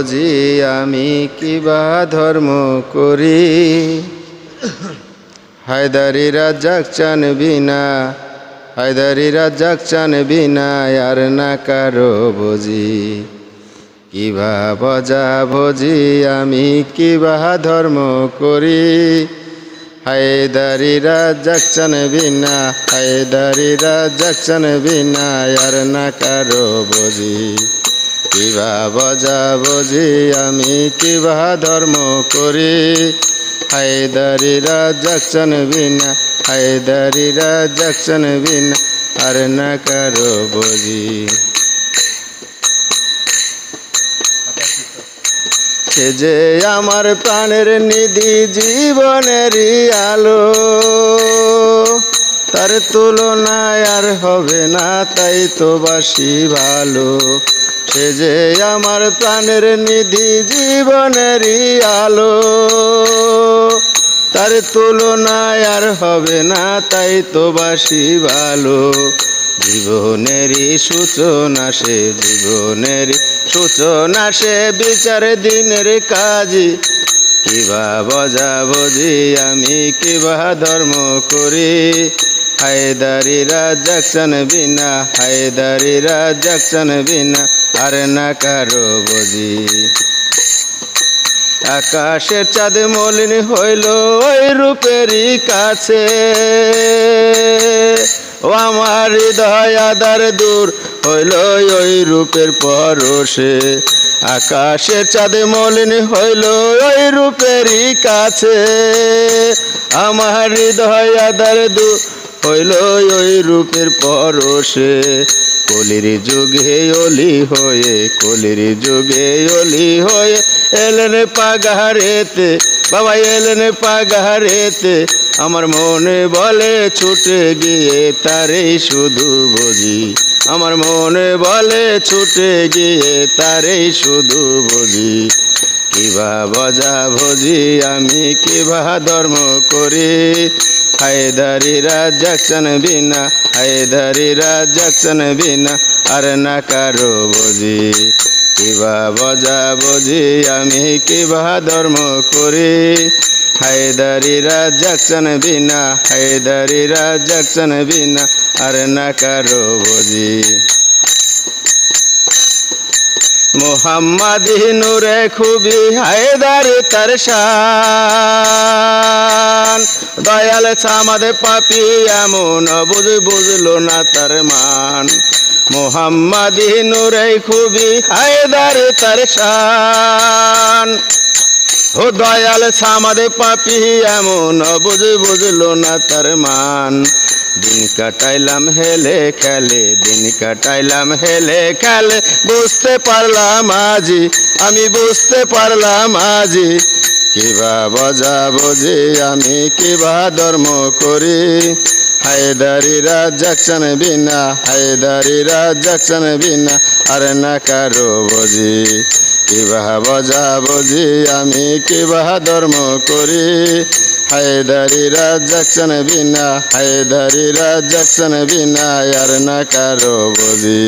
বুঝি আমি কিবা ধর্ম করি? হায়দারি রাজাক চান বিনা, হায়দারি রাজাক চান বিনা, আর না কারও বুঝি। কিবা বজা ভজি আমি কিবা ধর্ম করি? হায়দারি রাজাক চান বিনা, হায়দারি রাজাক চান বিনা, আর না কারও বুঝি। কিবা বজা বুঝি আমি, কিবা ধর্ম করি। হায়দারি রাজাকশন বিনা হায়দারি রাজাকশন বিনা আর না কারও বুঝি সে যে আমার প্রাণের নিধি জীবনের আলো, তার তুলনায় আর হবে না, তাই তো বাসি ভালো। সে যে আমার প্রাণের নিধি জীবনেরই আলো, তার তুলনায় আর হবে না, তাই তো বাসি ভালো। জীবনেরই সূচনা সে জীবনেরই সূচনা সে, বিচার দিনের কাজী। কিবা বজা বুঝি আমি কিবা ধর্ম করি। হায়দারি রাজাকশন বিনা, হায়দারি রাজাকশন বিনা আর না কারও বুঝি আকাশের চাঁদ মলিন হইল ওই রূপেরই কাছে। ও আমার হৃদয় আদার দূর হইল ওই রূপের পরশে। আকাশের চাঁদ মলিন হইল ওই রূপেরই কাছে। আমার হৃদয় আদার দূর হইল ওই রূপের পরশে। কলির যুগে অলি হয়ে, কলির যুগে অলি হয়ে এলেন পাগারেতে বাবা এলেন পাগারেতে আমার মনে বলে, ছুটে গিয়ে তারেই শুধু বুঝি। আমার মনে বলে, ছুটে গিয়ে তারেই শুধু বুঝি। কিবা বজা ভজি আমি, কিবা ধর্ম করি। হায়দারি রাজাকশন বিনা, হায়দারি রাজাকশন বিনা, আর না কারও বুঝি। কিবা বজা বুঝি, আমি কিবা ধর্ম করি। হায়দারি রাজাকশন বিনা, হায়দারি রাজাকশন বিনা, আর না কারও বুঝি। মোহাম্মদ নূরে খুবই হায়দার তার শান। দয়াল ছামাদে পাপি, এমন বুঝ বুঝলো না তার মান। মোহাম্মদ নূরে খুবই হায়দার তার শান। ও দয়াল ছামাদে পাপি, এমন বুঝ বুঝলো না তার মান। দিন কাটাইলাম হেলে খেলে, দিন কাটাইলাম হেলে খেলে, বুঝতে পারলাম আজি, আমি বুঝতে পারলাম আজি। কিবা বজা বুঝি আমি, কিবা ধর্ম করি। হায়দারি রাজাকশন বিনা, হায়দারি রাজাকশন বিনা, আর না কারও বুঝি। কিবা বজা বুঝি আমি, কিবা ধর্ম করি। হায়দারি রাজাকশন বিনা, হায়দারি রাজাকশন বিনা, আর না কারও বুঝি।